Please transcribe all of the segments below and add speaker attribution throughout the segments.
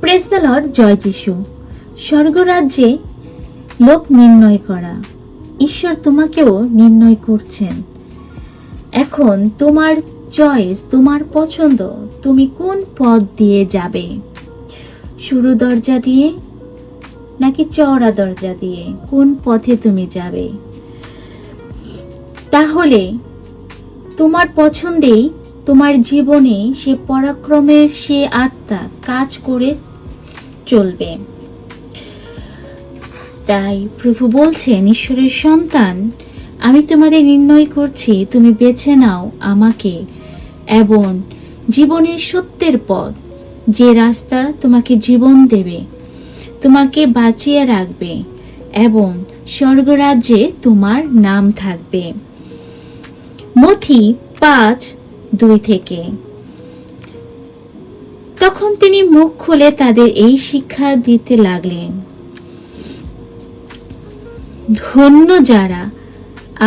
Speaker 1: Press the Lord, জয় যিশু। স্বর্গরাজ্যে লোক নির্ণয় করা। ঈশ্বর তোমাকেও নির্ণয় করছেন। এখন তোমার চয়েস, তোমার পছন্দ, তুমি কোন পথ দিয়ে যাবে? সরু দরজা দিয়ে নাকি চওড়া দরজা দিয়ে? কোন পথে তুমি যাবে? তাহলে তোমার পছন্দেই, তোমার জীবনে সে পরাক্রমের সে আত্মা কাজ করে চলবে। তাই প্রভু বলছেন, ঈশ্বরের সন্তান, আমি তোমাদের নির্ণয় করছি, তুমি বেছে নাও আমাকে এবং জীবনের সত্যের পথ। যে রাস্তা তোমাকে জীবন দেবে, তোমাকে বাঁচিয়ে রাখবে এবং স্বর্গরাজ্যে তোমার নাম থাকবে। মথি পাঁচ দুই থেকে তখন তিনি মুখ খুলে তাদের এই শিক্ষা দিতে লাগলেন। ধন্য যারা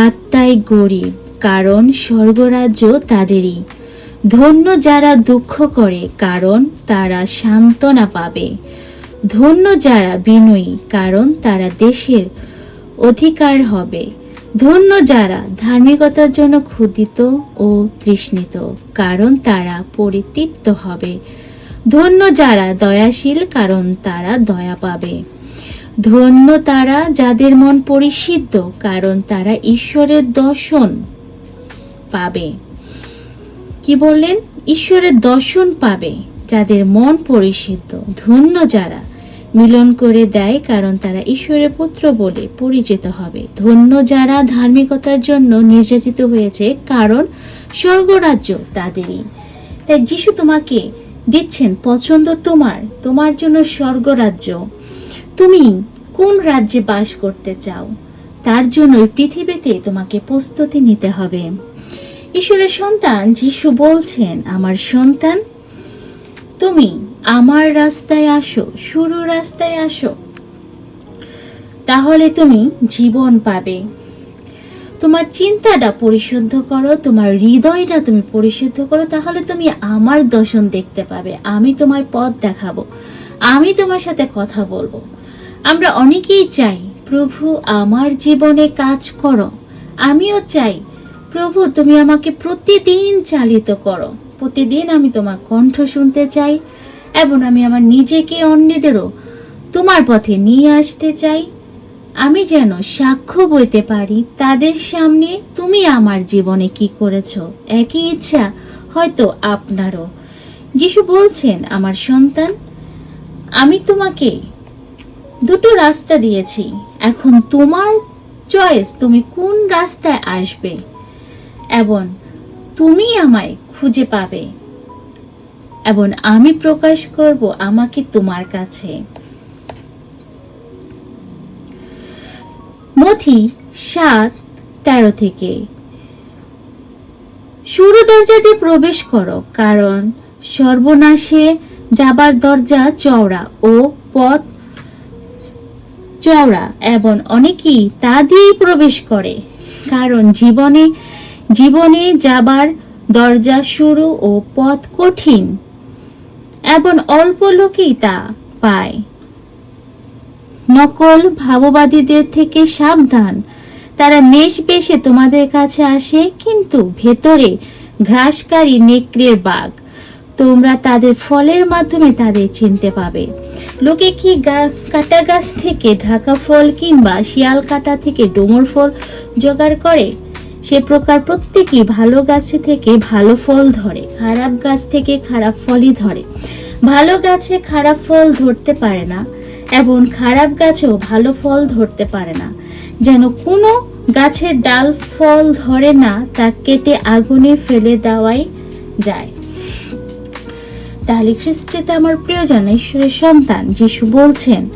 Speaker 1: আত্মায় গরিব, কারণ স্বর্গরাজ্য তাদেরই। ধন্য যারা দুঃখ করে, কারণ তারা সান্ত্বনা পাবে। ধন্য যারা বিনয়ী, কারণ তারা দেশের অধিকার হবে। ধন্য যারা ধার্মিকতার জন্য ক্ষুদিত ও তৃষ্ণিত, কারণ তারা পরিতৃপ্ত হবে। ধন্য যারা দয়াশীল, কারণ তারা দয়া পাবে। ধন্য তারা যাদের মন পরিশুদ্ধ, কারণ তারা ঈশ্বরের দর্শন পাবে। কি বললেন? ঈশ্বরের দর্শন পাবে যাদের মন পরিশুদ্ধ। ধন্য যারা মিলন করে দেয়, কারণ তারা ঈশ্বরের পুত্র বলে পরিচিত হবে। ধন্য যারা ধার্মিকতার জন্য নির্যাতিত হয়েছে, কারণ স্বর্গরাজ্য তাদেরই। তাই যিশু তোমাকে দিচ্ছেন, পছন্দ তোমার তোমার জন্য স্বর্গরাজ্য। তুমি কোন রাজ্যে বাস করতে চাও? তার জন্য পৃথিবীতে তোমাকে প্রস্তুতি নিতে হবে। ঈশ্বরের সন্তান যিশু বলছেন, আমার সন্তান, তুমি আমার রাস্তায় আসো শুরু রাস্তায় আসো। তাহলে তুমি জীবন পাবে। তোমার চিন্তাটা পরিশুদ্ধ করো, তোমার হৃদয়টা তুমি পরিশুদ্ধ করো, তাহলে তুমি আমার দর্শন দেখতে পাবে, আমি তোমার পথ দেখাবো, আমি তোমার সাথে কথা বলব। আমরা অনেকেই চাই, প্রভু, আমার জীবনে কাজ করো। আমিও চাই, প্রভু, তুমি আমাকে প্রতিদিন চালিত করো। প্রতিদিন আমি তোমার কণ্ঠ শুনতে চাই এবং আমি আমার নিজেকে অন্যদেরও তোমার পথে নিয়ে আসতে চাই। আমি যেন সাক্ষ্য বইতে পারি, তাদের সামনে তুমি আমার জীবনে কি করেছ? একই ইচ্ছা হয়তো আপনারও। যিশু বলছেন, আমার সন্তান, আমি তোমাকে দুটো রাস্তা দিয়েছি। এখন তোমার চয়েস তুমি কোন রাস্তায় আসবে? এবং তুমি আমায় খুঁজে পাবে। এবং আমি প্রকাশ করব আমাকে তোমার কাছে। মথি সাত, তেরো থেকে। শুরু দরজা দিয়ে প্রবেশ করো, কারণ সর্বনাশে যাবার দরজা চওড়া ও পথ চওড়া এবং অনেকেই তা দিয়েই প্রবেশ করে, কারণ জীবনে জীবনে যাবার দরজা শুরু ও পথ কঠিন, এবং অল্প লোকেই তা পায়। নকল ভাববাদীদের থেকে সাবধান। তারা মেষ বেশে তোমাদের কাছে আসে, কিন্তু ভেতরে ঘ্রাসকারী নেকড়ের বাঘ। তোমরা তাদের ফলের মাধ্যমে তাদের চিনতে পাবে। লোকে কি কাটা গাছ থেকে ঢাকা ফল কিংবা শিয়াল কাটা থেকে ডোমর ফল জোগাড় করে? সে প্রকার প্রত্যেকই ভালো গাছে থেকে ভালো ফল ধরে, খারাপ গাছ থেকে খারাপ ফলই ধরে। ভালো গাছে খারাপ ফল ধরতে পারে না। এবং খারাপ গাছেও ভালো ফল ধরতে পারে না। যেন কোনো গাছের ডাল ফল ধরে না, তা কেটে আগুনে ফেলে দেওয়াই যায়। তাহলে খ্রিস্টেতে আমার প্রিয়জন ঈশ্বরের সন্তান, যিশু বলছেন,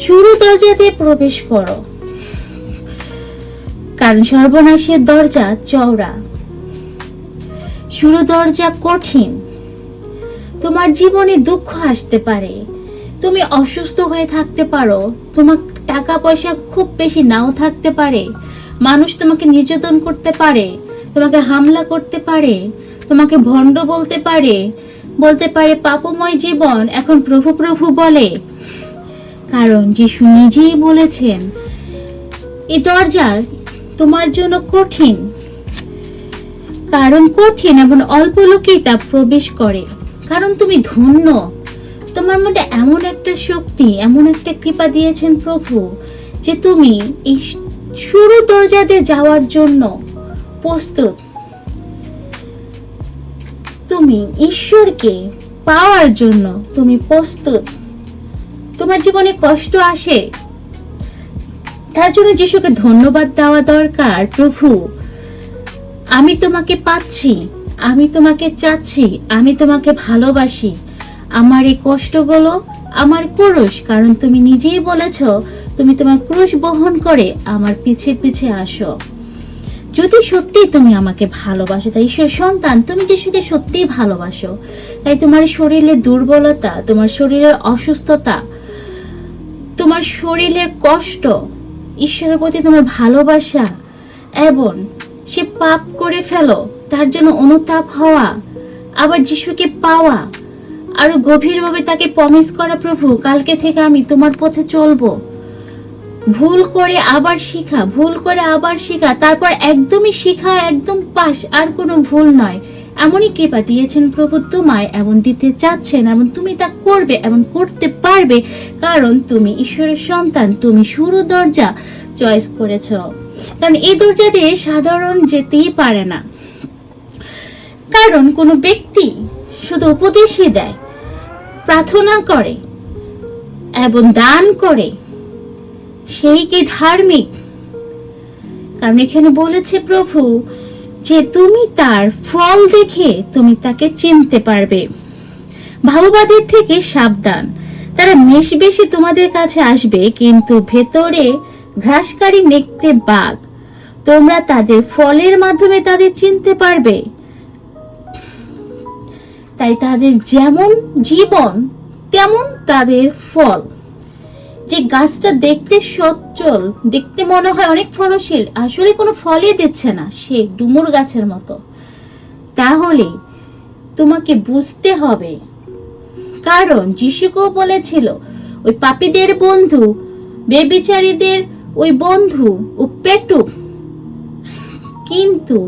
Speaker 1: শুরু দরজা দিয়ে প্রবেশ করো। কারণ সর্বনাশের দরজা চওড়া। শুরু দরজা কঠিন। তোমার জীবনে দুঃখ আসতে পারে। তুমি অসুস্থ হয়ে থাকতে পারো। তোমার টাকা পয়সা খুব বেশি নাও থাকতে পারে। মানুষ তোমাকে নির্যাতন করতে পারে, তোমাকে হামলা করতে পারে, তোমাকে ভণ্ড বলতে পারে বলতে পারে পাপময় জীবন এখন প্রভু প্রভু বলে। কারণ যিশু নিজেই বলেছেন, এই দরজা তোমার জন্য কঠিন, কারণ কঠিন এবং অল্প লোকেই তা প্রবেশ করে। কারণ তুমি ধন্য তোমার মধ্যে এমন একটা শক্তি, এমন একটা কৃপা দিয়েছেন প্রভু যে তুমি এই শুরু দরজাতে যাওয়ার জন্য প্রস্তুত। তুমি ঈশ্বরকে পাওয়ার জন্য তুমি প্রস্তুত। তোমার জীবনে কষ্ট আসে। তার জন্য যিশুকে ধন্যবাদ দেওয়া দরকার, প্রভু। আমি তোমাকে পাচ্ছি, আমি তোমাকে চাচ্ছি, আমি তোমাকে ভালোবাসি। আমার এই কষ্টগুলো আমার ক্রুশ, কারণ তুমি নিজেই বলেছ, তুমি তোমার ক্রুশ বহন করে আমার পিছে পিছে আসো। যদি সত্যি তুমি আমাকে ভালোবাসো, তাই ঈশ্বর সন্তান, তুমি যিশুকে সত্যিই ভালোবাসো। তাই তোমার শরীরের দুর্বলতা, তোমার শরীরের অসুস্থতা, তোমার শরীরের কষ্ট, ঈশ্বরের প্রতি তোমার ভালোবাসা, এবং সে পাপ করে ফেলো, তার জন্য অনুতাপ হওয়া, আবার যিশুকে পাওয়া আরও গভীরভাবে তাকে প্রমিস করা, প্রভু, কালকে থেকে আমি তোমার পথে চলবো। ভুল করে আবার শিখা, ভুল করে আবার শিখা, তারপর একদমই শিখা, একদম পাস, আর কোনো ভুল নয়। এমনই কৃপা দিয়েছেন প্রভু তোমায়, এমন দিতে চাচ্ছেন এবং তুমি তা করবে, এমন করতে পারবে, কারণ তুমি ঈশ্বরের সন্তান, তুমি শুরু দরজা চয়েস করেছ। কারণ এই দরজা দিয়ে সাধারণ যেতেই পারে না। কারণ কোনো ব্যক্তি শুধু উপদেশই দেয় প্রার্থনা করে এবং দান করে। সেই কি ধার্মিক? কারণ এখানে বলেছে প্রভু যে তুমি তার ফল দেখে তুমি তাকে চিনতে পারবে। ভাববাদের থেকে সাবধান। তারা মেশ বেশি তোমাদের কাছে আসবে, কিন্তু ভেতরে ঘ্রাসকারী নেকড়ে বাঘ। তোমরা তাদের ফলের মাধ্যমে তাদের চিনতে পারবে। তাই তাদের যেমন জীবন, তেমন তাদের ফল। যে গাছটা দেখতে সচ্ছল, দেখতে মনে হয় অনেক ফলশীল আসলে কোনো ফলই দিচ্ছে না, সে ডুমুর গাছের মতো। তাহলে তোমাকে বুঝতে হবে, কারণ যিশুকেও বলেছিল, ওই পাপীদের বন্ধু, বেবিচারীদের ওই বন্ধু ও পেটুক। কিন্তু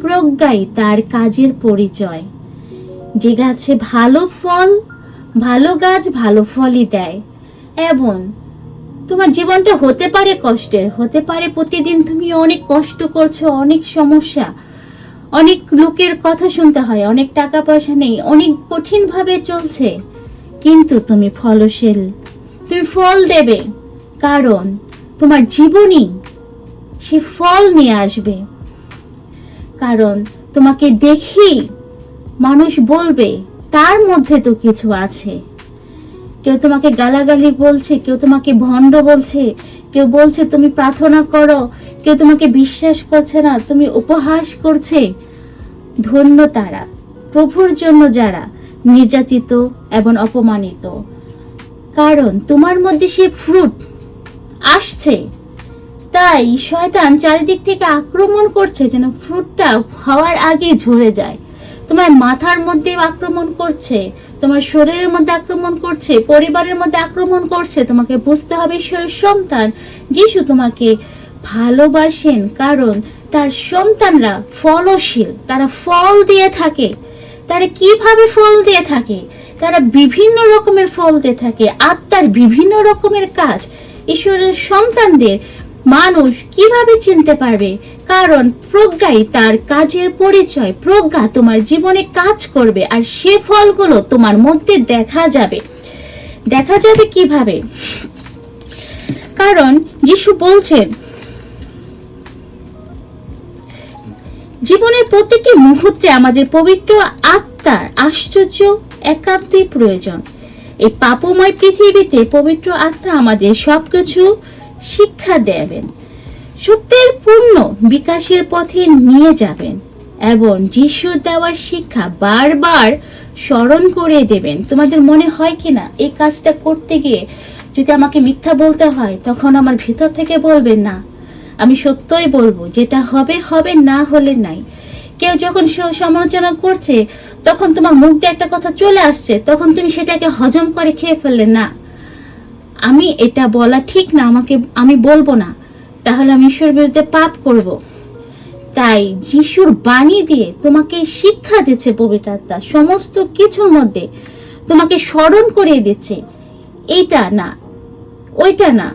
Speaker 1: প্রজ্ঞাই তার কাজের পরিচয়। যে গাছে ভালো ফল, ভালো গাছ ভালো ফলই দেয়। এবং তোমার জীবনটা হতে পারে কষ্টের, হতে পারে প্রতিদিন তুমি অনেক কষ্ট করছ, অনেক সমস্যা, অনেক লোকের কথা শুনতে হয়, অনেক টাকা পয়সা নেই, অনেক কঠিন ভাবে চলছে। কিন্তু তুমি ফলশীল তুমি ফল দেবে, কারণ তোমার জীবনই সে ফল নিয়ে আসবে। কারণ তোমাকে দেখি মানুষ বলবে, তার মধ্যে তো কিছু আছে। কেউ তোমাকে গালাগালি বলছে, কেউ তোমাকে ভণ্ড বলছে, কেউ বলছে, তুমি প্রার্থনা করো। কেউ তোমাকে বিশ্বাস করছে না, তুমি উপহাস করছে। ধন্য তারা, প্রভুর জন্য যারা নির্যাতিত এবং অপমানিত। কারণ তোমার মধ্যে সে ফ্রুট আসছে। তাই শয়তান চারিদিক থেকে আক্রমণ করছে যেন ফ্রুটটা হওয়ার আগে ঝরে যায়। তোমার মাথার মধ্যে আক্রমণ করছে, তোমার শরীরের মধ্যে আক্রমণ করছে, পরিবারের মধ্যে আক্রমণ করছে, তোমাকে বুঝতে হবে ঈশ্বরের সন্তান। যিশু তোমাকে ভালোবাসেন কারণ তার সন্তানরা ফলশীল, তারা ফল দিয়ে থাকে। তারা কীভাবে ফল দিয়ে থাকে? তারা বিভিন্ন রকমের ফল দিয়ে থাকে, আত্মার বিভিন্ন রকমের কাজ। ঈশ্বরের সন্তানদের মানুষ কীভাবে চিনতে পারবে? কারণ প্রজ্ঞাই তার কাজের পরিচয়। প্রজ্ঞা তোমার জীবনে কাজ করবে আর সে ফলগুলো তোমার মধ্যে দেখা যাবে। দেখা যাবে কীভাবে? কারণ যিশু বলছেন জীবনের প্রতিটি মুহূর্তে আমাদের পবিত্র আত্মার আশ্চর্য একান্তই প্রয়োজন। এই পাপময় পৃথিবীতে পবিত্র আত্মা আমাদের সবকিছু শিক্ষা দেবেন। সত্যের পূর্ণ বিকাশের পথে নিয়ে যাবেন এবং যিশু দেওয়ার শিক্ষা বারবার স্মরণ করে দেবেন। তোমাদের মনে হয় কি না? এই কাজটা করতে গিয়ে যদি আমাকে মিথ্যা বলতে হয়, তখন আমার ভিতর থেকে বলবেন, না, আমি সত্যই বলব, যেটা হবে হবে, না হলে নাই। কেউ যখন সমালোচনা করছে, তখন তোমার মুখ দিয়ে একটা কথা চলে আসছে, তখন তুমি সেটাকে হজম করে খেয়ে ফেললে, না আমি এটা বলা ঠিক না, আমাকে, আমি বলব না। তাহলে আমি ঈশ্বর বিরুদ্ধে পাপ করব। তাই যিশুর বাণী দিয়ে তোমাকে শিক্ষা দিচ্ছে পবিত্র আত্মা সমস্ত কিছুর মধ্যে তোমাকে স্মরণ করিয়ে দিচ্ছে। এইটা না, ওইটা না।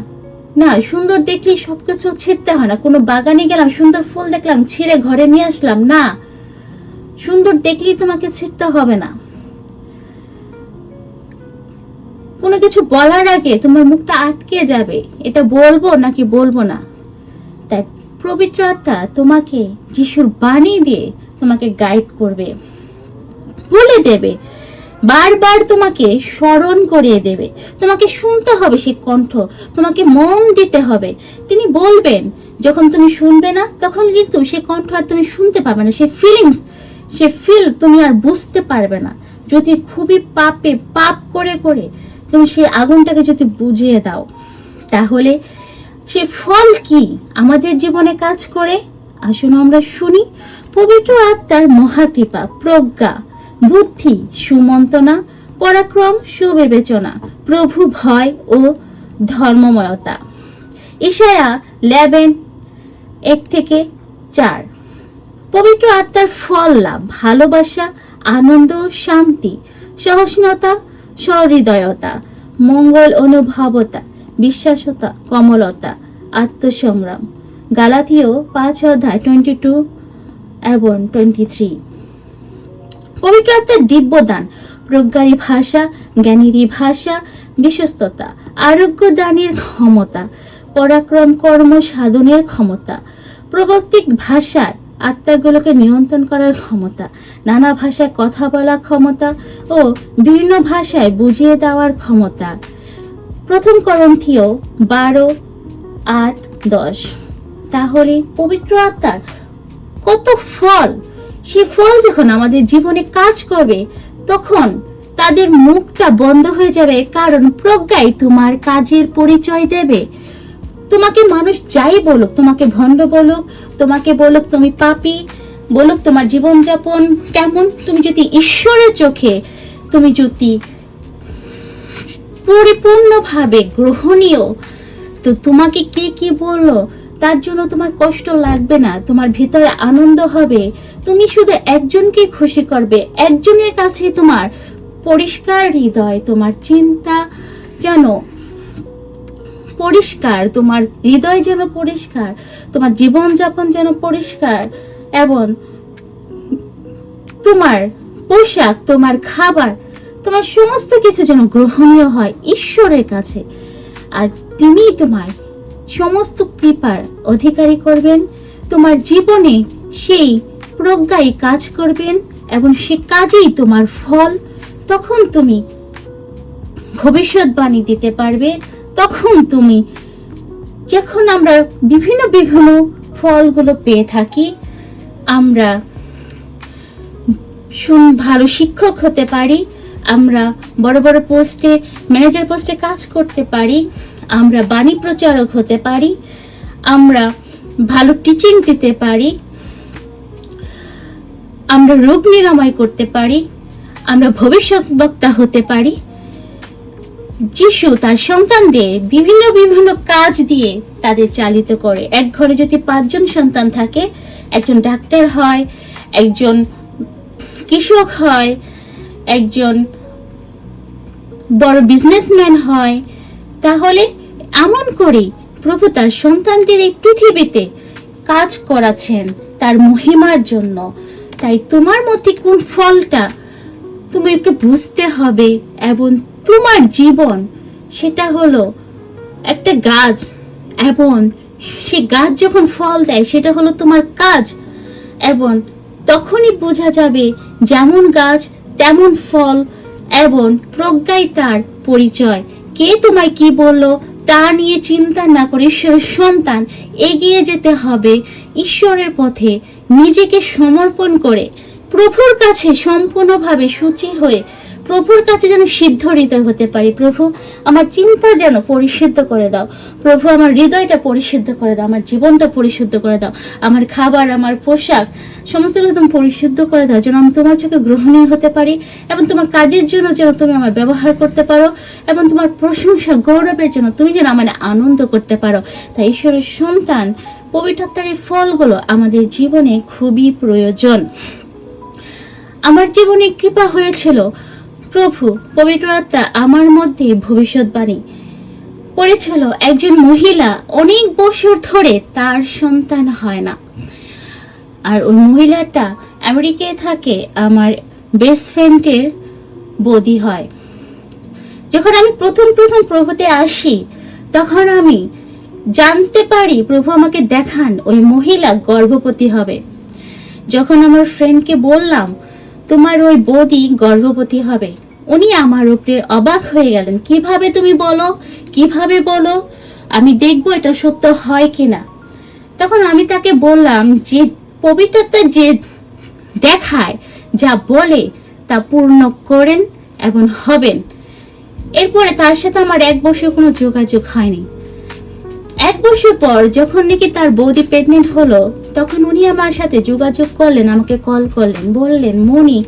Speaker 1: না, সুন্দর দেখলেই সবকিছু ছিঁড়তে হয় না। কোনো বাগানে গেলাম, সুন্দর ফুল দেখলাম, ছিঁড়ে ঘরে নিয়ে আসলাম, না। সুন্দর দেখলেই তোমাকে ছিঁড়তে হবে না। কোনো কিছু বলার আগে তোমার মুখটা আটকে যাবে। এটা বলব নাকি বলব না? তাই পবিত্র আত্মা তোমাকে যিশুর বাণী দিয়ে তোমাকে গাইড করবে। বলে দেবে। বারবার তোমাকে স্মরণ করিয়ে দেবে। তোমাকে শুনতে হবে সেই কণ্ঠ। তোমাকে মন দিতে হবে। তিনি বলবেন, যখন তুমি শুনবে না, তখন কিন্তু সে কণ্ঠ আর তুমি শুনতে পাবে না। সে ফিলিংস সে ফিল তুমি আর বুঝতে পারবে না। যদি খুবই পাপে পাপ করে করে তুমি সেই আগুনটাকে যদি বুঝিয়ে দাও, তাহলে সে ফল কি আমাদের জীবনে কাজ করে? আসুন আমরা শুনি। পবিত্র আত্মার মহাকৃপা, প্রজ্ঞা, বুদ্ধি সুমন্তনা পরাক্রম, সুবিবেচনা, প্রভু ভয় ও ধর্মময়তা। ইশায়া লেবেন এক থেকে চার। পবিত্র আত্মার ফল লাভ, ভালোবাসা, আনন্দ, শান্তি সহষ্ণতা সহৃদয়তা, মঙ্গল অনুভবতা, বিশ্বাসতা, কমলতা, আত্মসংগ্রাম। গালাথীয় পাঁচ অধ্যায় টোয়েন্টি টু এবং টোয়েন্টি থ্রি পবিত্র দিব্যদান প্রজ্ঞারী ভাষা, জ্ঞানীরই ভাষা, বিশ্বস্ততা, আরোগ্য দানের ক্ষমতা, পরাক্রম কর্ম সাধনের ক্ষমতা প্রবর্তিক ভাষার আত্মাগুলোকে নিয়ন্ত্রণ করার ক্ষমতা, নানা ভাষায় কথা বলার ক্ষমতা ও বিভিন্ন ভাষায় বুঝিয়ে দেওয়ার ক্ষমতা। প্রথম করন্থীয় বারো, আট, দশ। তাহলে পবিত্র আত্মার কত ফল? সে ফল যখন আমাদের জীবনে কাজ করবে, তখন তাদের মুখটা বন্ধ হয়ে যাবে, কারণ প্রজ্ঞাই তোমার কাজের পরিচয় দেবে। তোমাকে মানুষ যাই বলুক, তোমাকে ভণ্ড বলুক, তোমাকে বলুক তুমি পাপি, বলুক তোমার জীবনযাপন কেমন, তুমি যদি ঈশ্বরের চোখে, তুমি যদি পরিপূর্ণভাবে গ্রহণীয়, তো তোমাকে কে কি বলল? তার জন্য তোমার কষ্ট লাগবে না, তোমার ভিতরে আনন্দ হবে। তুমি শুধু একজনকে খুশি করবে, একজনের কাছে তোমার পরিষ্কার হৃদয়, তোমার চিন্তা যেন পরিষ্কার, তোমার হৃদয় যেন পরিষ্কার, তোমার জীবনযাপন যেন পরিষ্কার, এবং তোমার পোশাক, তোমার খাবার, তোমার সমস্ত কিছু যেন গ্রহণীয় হয় ঈশ্বরের কাছে। আর তিনি তোমার সমস্ত কৃপার অধিকারী করবেন, তোমার জীবনে সেই প্রজ্ঞায় কাজ করবেন, এবং সে কাজেই তোমার ফল তখন তুমি ভবিষ্যৎবাণী দিতে পারবে। তখন তুমি, যখন আমরা বিভিন্ন বিভিন্ন ফলগুলো পেয়ে থাকি, আমরা শুন, ভালো শিক্ষক হতে পারি, আমরা বড় বড় পোস্টে, ম্যানেজার পোস্টে কাজ করতে পারি, আমরা বাণী প্রচারক হতে পারি, আমরা ভালো টিচিং দিতে পারি, আমরা রোগ নিরাময় করতে পারি, আমরা ভবিষ্যৎ বক্তা হতে পারি যিশু তার সন্তানদের বিভিন্ন বিভিন্ন কাজ দিয়ে তাদের চালিত করে। এক ঘরে যদি পাঁচজন সন্তান থাকে, একজন ডাক্তার হয়, একজন কৃষক হয়, একজন বড় বিজনেসম্যান হয়, তাহলে এমন করেই প্রভু তার সন্তানদের এই পৃথিবীতে কাজ করাছেন তার মহিমার জন্য। তাই তোমার মধ্যে কোন ফলটা তোমাকে বুঝতে হবে এবং তোমার জীবন, সেটা হলো একটা গাছ এবং সে গাছ যখন ফল দেয়, সেটা হলো তোমার কাজ এবং তখনই বোঝা যাবে যেমন গাছ, তেমন ফল এবং প্রজ্ঞাই তার পরিচয়। কে তোমায় কি বলল তা নিয়ে চিন্তা না করে ঈশ্বরের সন্তান এগিয়ে যেতে হবে ঈশ্বরের পথে। নিজেকে সমর্পণ করে প্রভুর কাছে সম্পূর্ণভাবে সূচি হয়ে প্রভুর কাছে যেন সিদ্ধ হৃদয় হতে পারি। প্রভু, আমার চিন্তা যেন পরিশুদ্ধ করে দাও। প্রভু, আমার হৃদয়টা পরিশুদ্ধ করে দাও। আমার জীবনটা পরিশুদ্ধ করে দাও। আমার খাবার, আমার পোশাক, সমস্ত কিছু তুমি পরিশুদ্ধ করে দাও যেন আমি তোমার চোখে গ্রহণীয় হতে পারি এবং তোমার কাজের জন্য যেন তুমি আমার ব্যবহার করতে পারো এবং তোমার প্রশংসা, গৌরবের জন্য তুমি যেন আমার আনন্দ করতে পারো। তাই ঈশ্বরের সন্তান, পবিত্রতার এই ফলগুলো আমাদের জীবনে খুবই প্রয়োজন। আমার জীবনে কৃপা হয়েছিল। প্রভু, পবিত্র আত্মা আমার মধ্যে ভবিষ্যৎবাণী করেছিল। একজন মহিলা অনেক বছর ধরে তার সন্তান হয় না। আর ওই মহিলাটা আমেরিকায় থাকে, আমার বেস্ট ফ্রেন্ডের বদি হয়। যখন আমি প্রথম প্রথম প্রভুতে আসি, তখন আমি জানতে পারি প্রভু আমাকে দেখান, ওই মহিলা গর্ভবতী হবে। যখন আমার ফ্রেন্ডকে বললাম তোমার ওই বৌদি গর্ভবতী হবে। উনি আমার উপরে অবাক হয়ে গেলেন। কীভাবে তুমি বলো? কীভাবে বলো? আমি দেখব এটা সত্য হয় কিনা। তখন আমি তাকে বললাম, যে পবিত্রতা যে দেখায়, যা বলে, তা পূর্ণ করেন এবং হবেন। এরপরে তার সাথে আমার এক বছর কোনো যোগাযোগ হয়নি। এক বছর পর যখন নাকি তার বৌদি প্রেগনেন্ট হলো, তখন উনি আমার সাথে যোগাযোগ করলেন, আমাকে কল করলেন, বললেন মনি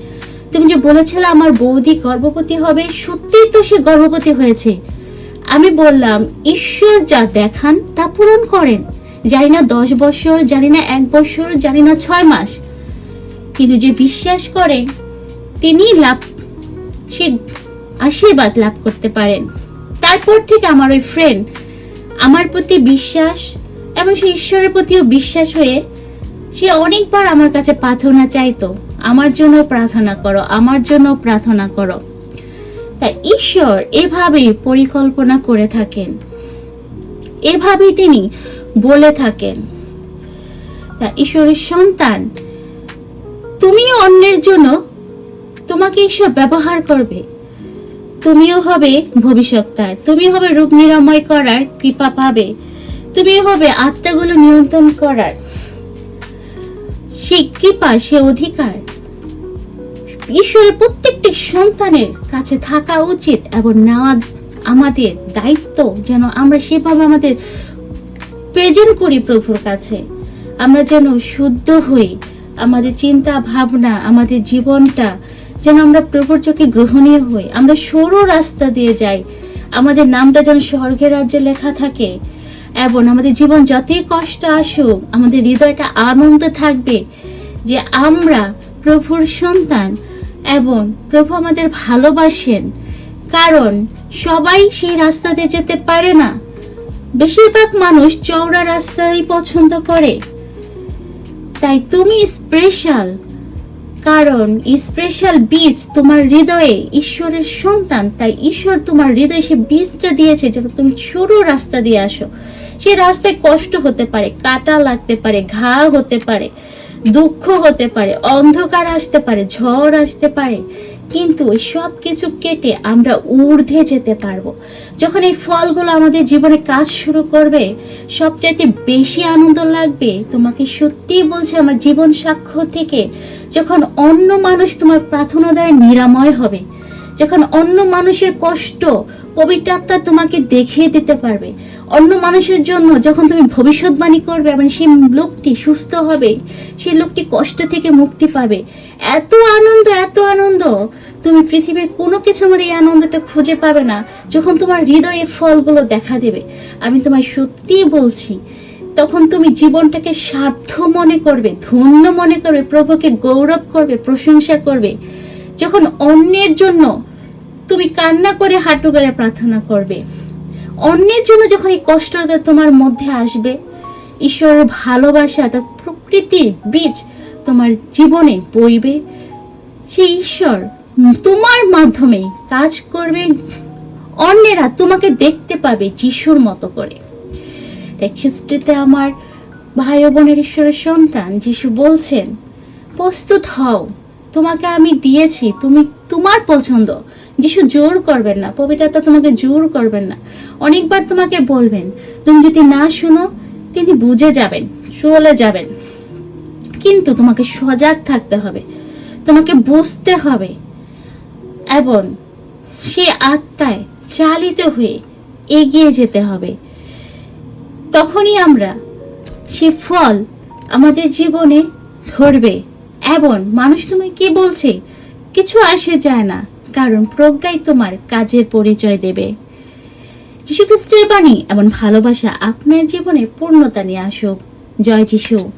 Speaker 1: তুমি যে বলেছিলে আমার বৌদি গর্ভবতী হবে, সত্যিই তো সে গর্ভবতী হয়েছে। আমি বললাম, ঈশ্বর যা দেখান তা পূরণ করেন। জানি না দশ বছর, জানি না এক বছর, জানি না ছয় মাস। কিন্তু যে বিশ্বাস করে তিনি লাভ, সে আশীর্বাদ লাভ করতে পারেন। তারপর থেকে আমার ওই ফ্রেন্ড আমার প্রতি বিশ্বাস এবং সে ঈশ্বরের প্রতিও বিশ্বাস হয়ে সে অনেকবার আমার কাছে প্রার্থনা চাইতো, আমার জন্য প্রার্থনা করো, আমার জন্য প্রার্থনা করো। তা ঈশ্বর এভাবেই পরিকল্পনা করে থাকেন। এভাবেই তিনি বলে থাকেন, তা ঈশ্বরের সন্তান, তুমিও অন্যের জন্য তোমাকে ঈশ্বর ব্যবহার করবে। তুমিও হবে ভবিষ্যৎতার তুমি হবে রোগ নিরাময় করার কৃপা পাবে। তুমি হবে আত্মাগুলো নিয়ন্ত্রণ করার। সে কৃপা, সে অধিকার। ঈশ্বরের প্রত্যেকটি সন্তানের কাছে থাকা উচিত এবং নেওয়া আমাদের দায়িত্ব যেন আমরা সেভাবে আমাদের প্রেজেন্ট করি প্রভুর কাছে। আমরা যেন শুদ্ধ হই। আমাদের চিন্তা ভাবনা আমাদের জীবনটা যেন আমরা প্রভুর চোখে গ্রহণীয় হই, আমরা সরু রাস্তা দিয়ে যাই। আমাদের নামটা যেন স্বর্গের রাজ্যে লেখা থাকে এবং আমাদের জীবন যতই কষ্ট আসুক, আমাদের হৃদয়টা আনন্দ থাকবে যে আমরা প্রভুর সন্তান এবং প্রভু আমাদের ভালোবাসেন। কারণ সবাই সেই রাস্তাতে যেতে পারে না। বেশিরভাগ মানুষ চওড়া রাস্তাই পছন্দ করে। তাই তুমি স্পেশাল কারণ স্পেশাল বীজ তোমার হৃদয়ে ঈশ্বরের সন্তান, তাই ঈশ্বর তোমার হৃদয়ে সে বীজটা দিয়েছে যেন তুমি সরু রাস্তা দিয়ে আসো। সে রাস্তায় কষ্ট হতে পারে, কাটা লাগতে পারে, ঘা হতে পারে, দুঃখ হতে পারে, অন্ধকার আসতে পারে, ঝড় আসতে পারে। কিন্তু ওই সব কিছু কেটে আমরা ঊর্ধ্বে যেতে পারব। যখন এই ফলগুলো আমাদের জীবনে কাজ শুরু করবে, সবচাইতে বেশি আনন্দ লাগবে, তোমাকে সত্যিই বলছে আমার জীবন সাক্ষ্য থেকে যখন অন্য মানুষ তোমার প্রার্থনা দ্বারা নিরাময় হবে যখন অন্য মানুষের কষ্ট পবিত্র আত্মা তোমাকে দেখিয়ে দিতে পারবে, অন্য মানুষের জন্য যখন তুমি ভবিষ্যৎবাণী করবে এবং সেই লোকটি সুস্থ হবে, সেই লোকটি কষ্ট থেকে মুক্তি পাবে। এত আনন্দ এত আনন্দ, তুমি পৃথিবীর কোনো কিছুর মধ্যে এই আনন্দটা খুঁজে পাবে না। যখন তোমার হৃদয়ে ফলগুলো দেখা দেবে, আমি তোমায় সত্যিই বলছি, তখন তুমি জীবনটাকে স্বার্থ মনে করবে, ধন্য মনে করবে, প্রভুকে গৌরব করবে, প্রশংসা করবে। যখন অন্যের জন্য তুমি কান্না করে হাঁটু করে প্রার্থনা করবে, অন্যের জন্য যখন এই কষ্টটা তোমার মধ্যে আসবে, ঈশ্বরের ভালোবাসা, তার প্রকৃতির বীজ তোমার জীবনে বইবে, সেই ঈশ্বর তোমার মাধ্যমে কাজ করবে, অন্যেরা তোমাকে দেখতে পাবে যিশুর মতো করে। তাই খ্রিস্টিতে আমার ভাই বোনের ঈশ্বরের সন্তান যিশু বলছেন, প্রস্তুত হও তোমাকে আমি দিয়েছি, তুমি তোমার পছন্দ। যিশু জোর করবেন না, পবিত্রতা তোমাকে জোর করবেন না। অনেকবার তোমাকে বলবেন, তুমি যদি না শুনো, তিনি বুঝে যাবেন চলে যাবেন। কিন্তু তোমাকে সজাগ থাকতে হবে, তোমাকে বুঝতে হবে এবং সে আত্মায় চালিত হয়ে এগিয়ে যেতে হবে। তখনই আমরা সে ফল আমাদের জীবনে ধরবে। এবং মানুষ তুমি কি বলছে? কিছু আসে যায় না, কারণ প্রজ্ঞাই তোমার কাজের পরিচয় দেবে। যীশু খ্রিস্টের বাণী এবং ভালোবাসা আপনার জীবনে পূর্ণতা নিয়ে আসুক। জয় যিশু।